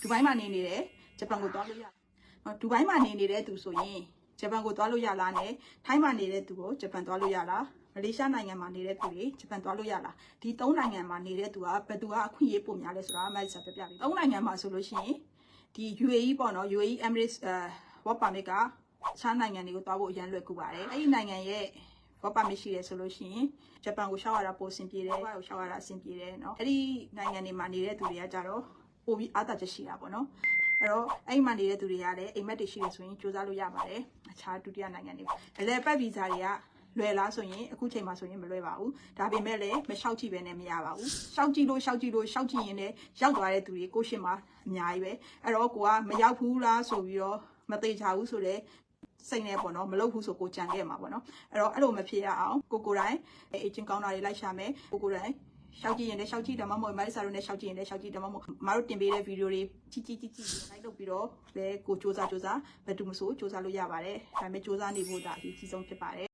ဒူဘိုင်းမှာနေနေတယ်ဂျပန်ကိုသွားလို့ရတယ်နော်ဒူဘိုင်းမှာနေနေတဲ့သူဆိုရင်ဂျပန်ကိုသွားလို့ရလားနဲ့ထိုင်းမှာနေတဲ့သူကိုဂျပန်သွားလို့ရလားမလေးရှားနိုင်ငံမှာနေတဲ့သူတွေဂျပန်သွားလို့ရလားဒီသုံးနိုင်ငံမှာနေတဲ့သူကဘယ်သူကအခွင့်အရေးပုံများလဲဆိုတာအမိုက်စာပြပြပြီသုံးနိုင်ငံမှာဆိုလို့ရှိရင်ဒီ UAE ပေါ့နော် UAE Emirates အဲ work permit ကခြားနိုင်ငံတွေကိုသွားဖို့အရန်လွယ်ကူပါတယ်အဲ့ဒီနိုင်ငံရဲ့ work permit ရှိတယ်ဆိုလို့ရှိရင်ဂျပန်ကိုရှောက်ရတာပိုအဆင်ပြေတယ်ဘာကိုရှောက်ရတာအဆင်ပြေတယ်เนาะအဲ့ဒီနိုင်ငံတွေမှာနေတဲ့သူတွေကကြတော့ ပိုပြီးအားသာချက်ရှိတာပေါ့နော်အဲ့တော့အဲ့ဒီမှာနေတဲ့သူတွေကလည်းအိမ်မက်တွေရှိတယ်ဆိုရင်စူးစမ်းလို့ရပါတယ်အခြားဒုတိယနိုင်ငံတွေအလဲပတ်ဗီဇာတွေကလွယ်လားဆိုရင်အခုချိန်မှာဆိုရင်မလွယ်ပါဘူးဒါပေမဲ့လည်းမလျှောက်ကြည့်ပဲနဲ့မရပါဘူးလျှောက်ကြည့်လို့လျှောက်ကြည့်လို့လျှောက်ကြည့်ရင်လည်းရောက်သွားတဲ့သူတွေကိုရှင်းမှာအများကြီးပဲအဲ့တော့ကိုကမရောက်ဘူးလားဆိုပြီးတော့မသေးချဘူးဆိုတော့စိတ်နဲ့ပေါ့နော်မလုပ်ဘူးဆိုကိုကြံခဲ့မှာပေါ့နော်အဲ့တော့အဲ့လိုမဖြစ်ရအောင်ကိုကိုယ်တိုင်အေဂျင့်ကောင်းတာတွေလိုက်ရှာမယ်ကိုကိုယ်တိုင် ရှောက်ကြည့်ရင်လည်းရှောက်ကြည့်တယ်မဟုတ်မလေးစာတို့နဲ့ရှောက်ကြည့်ရင်လည်းရှောက်ကြည့်တယ်မဟုတ်မတို့တင်ပေးတဲ့ဗီဒီယိုတွေကြည့်ကြည့်ကြည့်ကြည့်လိုက်လုပ်ပြီးတော့လည်းကိုစူးစမ်းစူးစမ်းဘယ်သူမဆိုစူးစမ်းလို့ရပါတယ်ဒါပေမဲ့စူးစမ်းနေဖို့ဒါအရေးကြီးဆုံးဖြစ်ပါတယ်